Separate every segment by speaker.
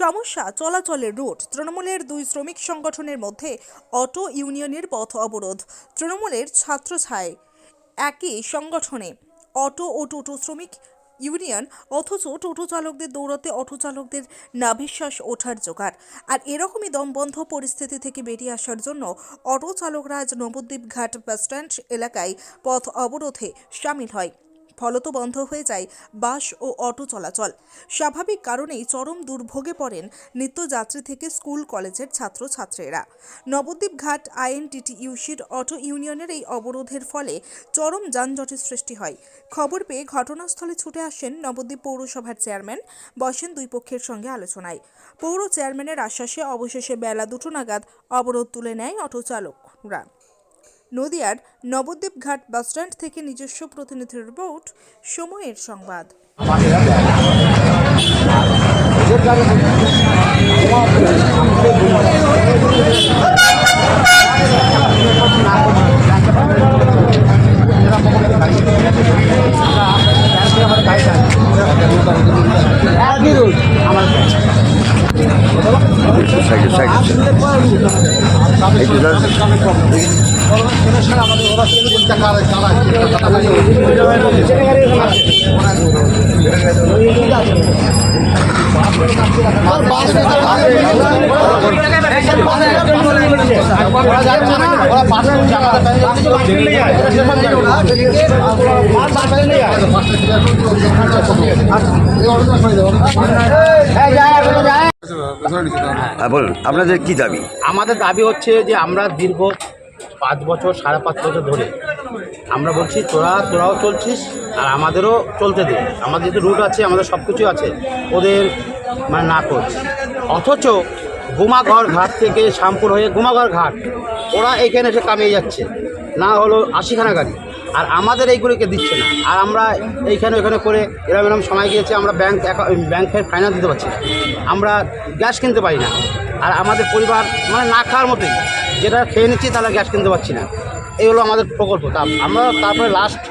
Speaker 1: সমস্যা চলাচলের রুট। তৃণমূলের দুই শ্রমিক সংগঠনের মধ্যে অটো ইউনিয়নের পথ অবরোধ। তৃণমূলের ছাত্র ছায় একই সংগঠনে অটো ও টোটো শ্রমিক ইউনিয়ন অথচ টোটো চালকদের দৌড়াতে অটো চালকদের নাভিশ্বাস ওঠার জোগাড়। আর এরকমই দমবন্ধ পরিস্থিতি থেকে বেরিয়ে আসার জন্য অটো চালকরা আজ নবদ্বীপ ঘাট বাসস্ট্যান্ড এলাকায় পথ অবরোধে সামিল হয়। ফলত বন্ধ হয়ে যায় বাস ও অটো চলাচল। স্বাভাবিক কারণেই চরম দুর্ভোগে পড়েন নিত্যযাত্রী থেকে স্কুল, কলেজের ছাত্রছাত্রীরা। নবদ্বীপ ঘাট আইএনটিটিইউসির অটো ইউনিয়নের এই অবরোধের ফলে চরম যানজটের সৃষ্টি হয়। খবর পেয়ে ঘটনাস্থলে ছুটে আসেন নবদ্বীপ পৌরসভার চেয়ারম্যান, বসেন দুই পক্ষের সঙ্গে আলোচনায়। পৌর চেয়ারম্যানের আশ্বাসে অবশেষে বেলা দুটো নাগাদ অবরোধ তুলে নেয় অটো চালকরা। নদিয়ার নবদ্বীপ ঘাট বাসস্ট্যান্ড থেকে নিজস্ব প্রতিনিধির রিপোর্ট সময়ের সংবাদ।
Speaker 2: সাইকেল হ্যাঁ বলুন আপনাদের কি দাবি?
Speaker 3: আমাদের দাবি হচ্ছে যে আমরা দীর্ঘ পাঁচ বছর, সাড়ে পাঁচ বছর ধরে। আমরা বলছি, তোরা, তোরাও চলছিস, আর আমাদেরও চলতে দে। আমাদের যেহেতু রুট আছে, আমাদের সব কিছু আছে, ওদের মানে না করছে। অথচ গুমাঘর ঘাট থেকে শ্যামপুর হয়ে গুমাঘর ঘাট, ওরা এখানে এসে কামিয়ে যাচ্ছে। না হলো আশিখানা গাড়ি। আর আমাদের এইগুলিকে দিচ্ছে না। আর আমরা এইখানে ওখানে করে এরম এরম সময় গিয়েছে, আমরা ব্যাংক ব্যাংকের ফাইন্যান্স দিতে পারছি না। আমরা গ্যাস কিনতে পারি না। আর আমাদের পরিবার মানে না খাওয়ার মতোই। যেটা খেয়ে নিচ্ছি তাহলে গ্যাস কিনতে পারছি না। এই হলো আমাদের প্রকল্প। আমরা তারপরে লাস্ট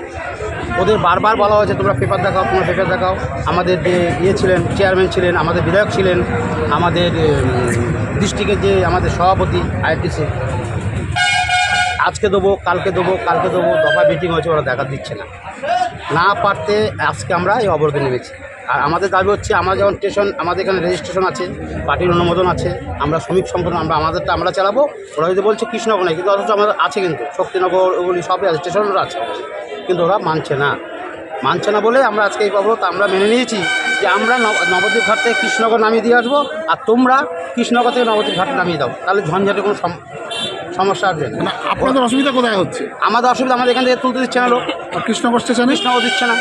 Speaker 3: ওদের বারবার বলা হয়েছে, তোমরা পেপার দেখাও, তোমরা পেপার দেখাও। আমাদের যে ইয়ে ছিলেন চেয়ারম্যান ছিলেন, আমাদের বিধায়ক ছিলেন, আমাদের ডিস্ট্রিক্টের যে আমাদের সভাপতি আইটিসি আজকে দেবো, কালকে দেবো কালকে দেবো দফা মিটিং হয়েছে, ওরা দেখা দিচ্ছে না। না পারতে আজকে আমরা এই অবরোধে নেমেছি। আর আমাদের দাবি হচ্ছে আমরা যেমন স্টেশন আমাদের এখানে রেজিস্ট্রেশন আছে পার্টির অনুমোদন আছে আমরা শ্রমিক সংগঠন আমরা আমাদেরটা আমরা চালাবো। ওরা যদি বলছে কৃষ্ণনগর নেই কিন্তু অথচ আমাদের আছে কিন্তু শক্তিনগর ওগুলি সবই আছে স্টেশনও আছে। কিন্তু ওরা মানছে না। মানছে না বলে আমরা আজকে এই অবরোধ আমরা মেনে নিয়েছি যে আমরা নব- নবদ্বীপ ঘাট থেকে কৃষ্ণনগর নামিয়ে দিয়ে আসব আর তোমরা কৃষ্ণনগর থেকে নবদ্বীপ ঘাট নামিয়ে দাও। তাহলে ঝঞ্ঝাটে কোনো সম- সমস্যা আসবে না।
Speaker 4: না আপনাদের অসুবিধা কোথায় হচ্ছে?
Speaker 3: আমাদের অসুবিধা আমাদের এখান থেকে তুলতে দিচ্ছে না লোক।
Speaker 4: কৃষ্ণনগর স্টেশনে
Speaker 3: কৃষ্ণনগর দিচ্ছে না।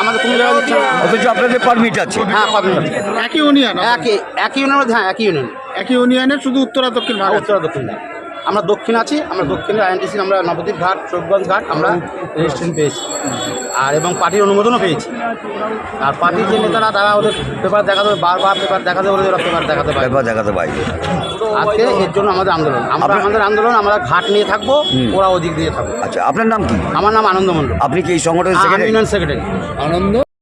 Speaker 3: আমাদের কোনো জায়গা দিচ্ছে না
Speaker 2: অথচ আপনাদের পারমিট আছে।
Speaker 3: হ্যাঁ পাবেন
Speaker 4: একই ইউনিয়ন
Speaker 3: একই একই ইউনিয়নের মধ্যে হ্যাঁ একই ইউনিয়ন
Speaker 4: একই ইউনিয়নের শুধু উত্তরা দক্ষিণ ভাগ
Speaker 3: উত্তরা দক্ষিণ ভাগ। আমরা দক্ষিণ আছি আমরা দক্ষিণের আইএনটিসি আমরা নবদ্বীপ ঘাট চৌকগঞ্জ ঘাট আমরা রেজিস্ট্রেশন পেয়েছি। আর এবং পার্টির অনুমোদনও পেয়েছি। আর পার্টির যে নেতারা তারা ওদের পেপার দেখাতে হবে বারবার পেপার দেখাতে বলে ওরা পেপার দেখাতে পারে
Speaker 2: পেপার দেখাতে পারে
Speaker 3: আজকে এর জন্য আমাদের আন্দোলন। আমরা
Speaker 2: আপনার-
Speaker 3: আমাদের আন্দোলন আমরা ঘাট নিয়ে থাকব ওরা ওদিক দিয়ে থাকব
Speaker 2: আচ্ছা আপনার নাম কি?
Speaker 3: আমার নাম আনন্দ মণ্ডল।
Speaker 2: আপনি কি এই সংগঠনের
Speaker 3: সেক্রেটারি
Speaker 4: আনন্দ